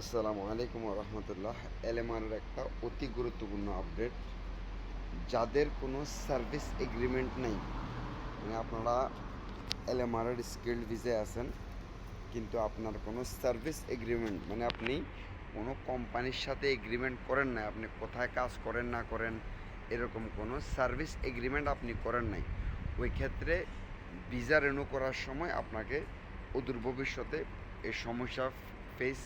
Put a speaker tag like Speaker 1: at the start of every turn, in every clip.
Speaker 1: আসসালামু আলাইকুম রহমতুল্লাহ। এলএমআরের একটা অতি গুরুত্বপূর্ণ আপডেট। যাদের কোনো সার্ভিস এগ্রিমেন্ট নেই মানে আপনারা এলএমআরের স্কিল্ড ভিসায় আছেন, কিন্তু আপনার কোনো সার্ভিস এগ্রিমেন্ট মানে আপনি কোনো কোম্পানির সাথে এগ্রিমেন্ট করেন না আপনি কোথায় কাজ করেন না করেন, এরকম কোনো সার্ভিস এগ্রিমেন্ট আপনি করেন নাই, ওই ক্ষেত্রে ভিসা রেনু করার সময় আপনাকে অদূর ভবিষ্যতে এই সমস্যা ফেস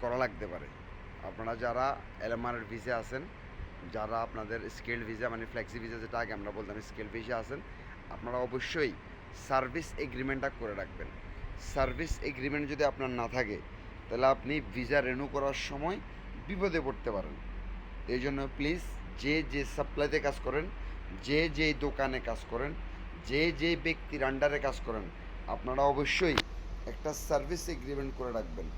Speaker 1: করা লাগতে পারে। আপনারা যারা এলএমআরের ভিসা আছেন, যারা আপনাদের স্কেল ভিসা মানে ফ্লেক্সি ভিসা যেটা আগে আমরা বলতাম, স্কেল ভিসা আছেন, আপনারা অবশ্যই সার্ভিস এগ্রিমেন্টটা করে রাখবেন। সার্ভিস এগ্রিমেন্ট যদি আপনার না থাকে, তাহলে আপনি ভিসা রেনু করার সময় বিপদে পড়তে পারেন। এই জন্য প্লিজ যে যে সাপ্লাইতে কাজ করেন, যে যে দোকানে কাজ করেন, যে যে ব্যক্তির আন্ডারে কাজ করেন, আপনারা অবশ্যই একটা সার্ভিস এগ্রিমেন্ট করে রাখবেন।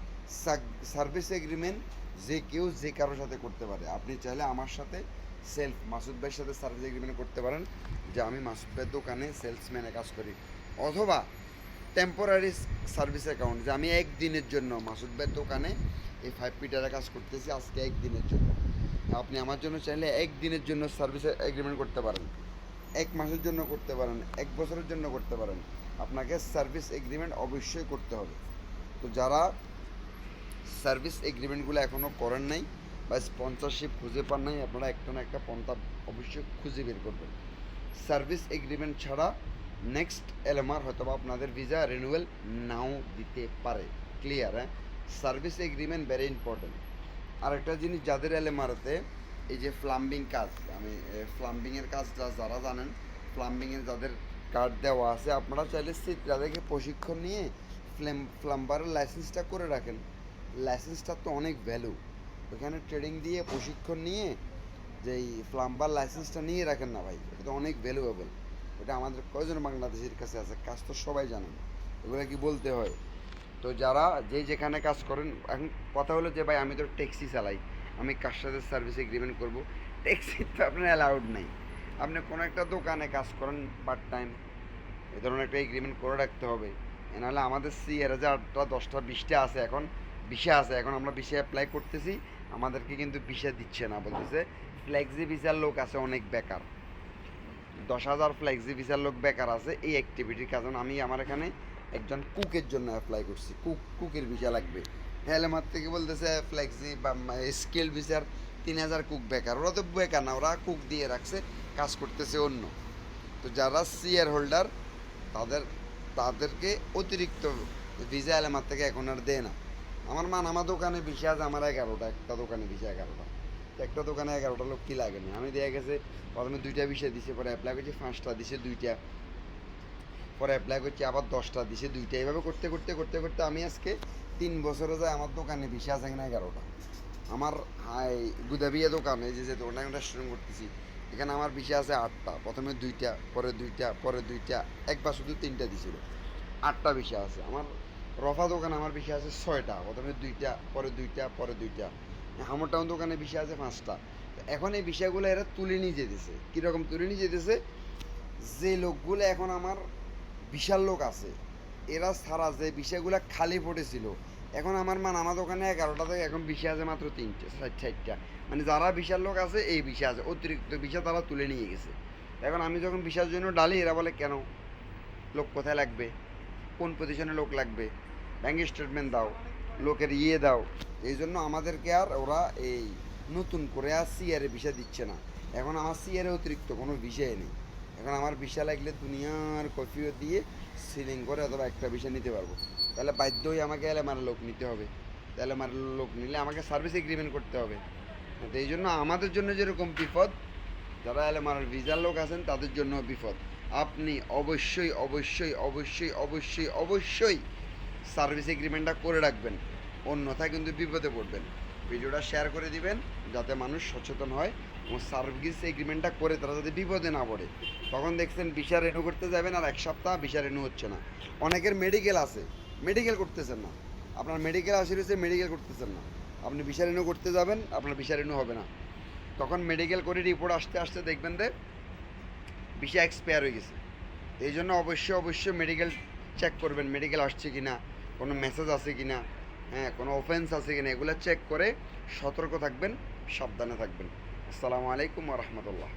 Speaker 1: সার্ভিস এগ্রিমেন্ট যে কেউ যে কারোর সাথে করতে পারে। আপনি চাইলে আমার সাথে সেলফ মাসুদ ভাইয়ের সাথে সার্ভিস এগ্রিমেন্ট করতে পারেন, যে আমি মাসুদ ভাইয়ের দোকানে সেলসম্যানে কাজ করি। অথবা টেম্পোরারি সার্ভিস অ্যাকাউন্ট যে আমি একদিনের জন্য মাসুদ ভাইয়ের দোকানে এই ফাইভ পিটারে কাজ করতেছি, আজকে একদিনের জন্য। আপনি আমার জন্য চাইলে একদিনের জন্য সার্ভিস এগ্রিমেন্ট করতে পারেন। এক মাসের জন্য করতে পারেন, এক বছরের জন্য করতে পারেন। আপনাকে সার্ভিস এগ্রিমেন্ট অবশ্যই করতে হবে। তো যারা সার্ভিস এগ্রিমেন্টগুলো এখনও করেন নাই বা স্পন্সরশিপ খুঁজে পান নাই, আপনারা একটা না একটা পন্থা অবশ্যই খুঁজে বের করবেন। সার্ভিস এগ্রিমেন্ট ছাড়া নেক্সট এলএমআর হয়তো বা আপনাদের ভিসা রিনিউয়াল নাও দিতে পারে। ক্লিয়ার হ্যাঁ? সার্ভিস এগ্রিমেন্ট ভেরি ইম্পর্টেন্ট আর একটা জিনিস, যাদের এলএমআরতে এই যে প্লাম্বিং কাজ, আমি প্লাম্বিংয়ের কাজটা যারা জানেন প্লাম্বিংয়ের যাদের কার্ড দেওয়া আছে, আপনারা চাইলে সেই তাদেরকে প্রশিক্ষণ নিয়ে ফ্লেম প্লাম্বারের লাইসেন্সটা করে রাখেন। লাইসেন্সটার তো অনেক ভ্যালু ওখানে ট্রেডিং দিয়ে প্রশিক্ষণ নিয়ে যে এই প্লাম্বার লাইসেন্সটা নিয়ে রাখেন না ভাই, এটা তো অনেক ভ্যালুয়েবল এটা আমাদের কয়জন বাংলাদেশের কাছে আছে, কাজ তো সবাই জানেন এগুলো কি বলতে হয়? তো যারা যে যেখানে কাজ করেন, এখন কথা হলো যে ভাই, আমি তো ট্যাক্সি চালাই। আমি কার সাথে সার্ভিস এগ্রিমেন্ট করব? ট্যাক্সি তো আপনার অ্যালাউড নেই। আপনি কোনো একটা দোকানে কাজ করেন পার্ট টাইম এ ধরনের একটা এগ্রিমেন্ট করে রাখতে হবে। এ নাহলে আমাদের সিআর যে আটটা দশটা, বিশটা আছে এখন। ভিসা আছে, এখন আমরা ভিসা অ্যাপ্লাই করতেছি, আমাদেরকে কিন্তু ভিসা দিচ্ছে না বলতেছে। ফ্লেক্সি ভিসার লোক আছে অনেক বেকার। দশ হাজার ফ্লেক্সি ভিসার লোক বেকার আছে এই অ্যাক্টিভিটির কারণ আমি আমার এখানে একজন কুকের জন্য অ্যাপ্লাই করছি। কুক কুকের ভিসা লাগবে। তাহলে আমার থেকে বলতেছে ফ্লেক্সি বা স্কেল ভিসার তিন হাজার কুক বেকার। ওরা তো বেকার না, ওরা কুক দিয়ে রাখছে, কাজ করতেছে অন্য। তো যারা সিয়ার হোল্ডার তাদের, তাদেরকে অতিরিক্ত ভিসা এলামার থেকে এখন আর দেয় না। আমার মান আমার দোকানে বিশে আছে আমার এগারোটা, একটা দোকানে বিশে এগারোটা। একটা দোকানে এগারোটা লোক কি লাগে না আমি দেখা গেছে, প্রথমে দুইটা বিষয় দিছে, পরে অ্যাপ্লাই করছি, পাঁচটা দিছে, দুইটা। পরে অ্যাপ্লাই করছি, আবার দশটা দিছে, দুইটা। এইভাবে করতে করতে করতে করতে আমি আজকে তিন বছরে যায় আমার দোকানে বিশে আছে কিনা এগারোটা। আমার হাই গুদাবিয়া দোকানে যে যে দোকানটা আমি রেস্টুরেন্ট করতেছি, এখানে আমার বিষয় আছে আটটা। প্রথমে দুইটা, পরে দুইটা পরে দুইটা, একবার শুধু তিনটা দিছিল। আটটা বিষয় আছে আমার রফা দোকান আমার বিষয় আছে ছয়টা, প্রথমে দুইটা, পরে দুইটা পরে দুইটা। হামর টাউন দোকানে বিষয় আছে পাঁচটা। এখন এই বিষয়গুলো এরা তুলে নিয়ে যেতেছে। কীরকম তুলে নিয়ে যেতেছে? যে লোকগুলো এখন আমার বিশাল লোক আছে, এরা ছাড়া যে বিষয়গুলো খালি পড়েছিল এখন আমার মান আমার দোকানে এগারোটা থেকে এখন বিষয় আছে মাত্র তিনটে ষাটটা। মানে যারা বিশাল লোক আছে, এই বিষয় আছে, অতিরিক্ত বিষয় তারা তুলে নিয়ে গেছে। এখন আমি যখন বিষয়ের জন্য ডালি, এরা বলে, কেন? লোক কোথায় লাগবে? কোন পজিশনে লোক লাগবে? ব্যাঙ্ক স্টেটমেন্ট দাও, লোকের ইয়ে দাও। এই জন্য আমাদেরকে আর ওরা এই নতুন করে আর সিআরে ভিসা দিচ্ছে না। এখন আমার সিআরে অতিরিক্ত কোনো বিষয় নেই। এখন আমার ভিসা লাগলে দুনিয়ার কফিও দিয়ে সিলিং করে অথবা একটা ভিসা নিতে পারব। তাহলে বাধ্য হয়ে আমাকে এলে আমার লোক নিতে হবে। তাহলে আমার লোক নিলে আমাকে সার্ভিস এগ্রিমেন্ট করতে হবে। তো এই জন্য আমাদের জন্য যেরকম বিপদ, যারা এলে আমার ভিসার লোক আছেন তাদের জন্য বিপদ। আপনি অবশ্যই অবশ্যই অবশ্যই অবশ্যই অবশ্যই সার্ভিস এগ্রিমেন্টটা করে রাখবেন, অন্যথায় কিন্তু বিপদে পড়বেন। ভিডিওটা শেয়ার করে দিবেন, যাতে মানুষ সচেতন হয় এবং সার্ভিস এগ্রিমেন্টটা করে তারা যাতে বিপদে না পড়ে। তখন দেখছেন ভিসা রেনু করতে যাবেন আর এক সপ্তাহ ভিসা রেনু হচ্ছে না। অনেকের মেডিকেল আছে মেডিকেল করতেছেন না। আপনার মেডিকেল আসে রয়েছে মেডিকেল করতেছেন না। আপনি ভিসা রেনু করতে যাবেন, আপনার ভিসা রেনু হবে না। তখন মেডিকেল করে রিপোর্ট আসতে আসতে দেখবেন যে ভিসা এক্সপায়ার হয়ে গেছে। এই জন্য অবশ্যই অবশ্যই মেডিকেল চেক করবেন মেডিকেল আসছে কি না কোনো মেসেজ আছে কি না হ্যাঁ কোনো অফেন্স আছে কি না এগুলো চেক করে সতর্ক থাকবেন, সাবধানে থাকবেন। আসসালামু আলাইকুম রহমতুল্লাহ।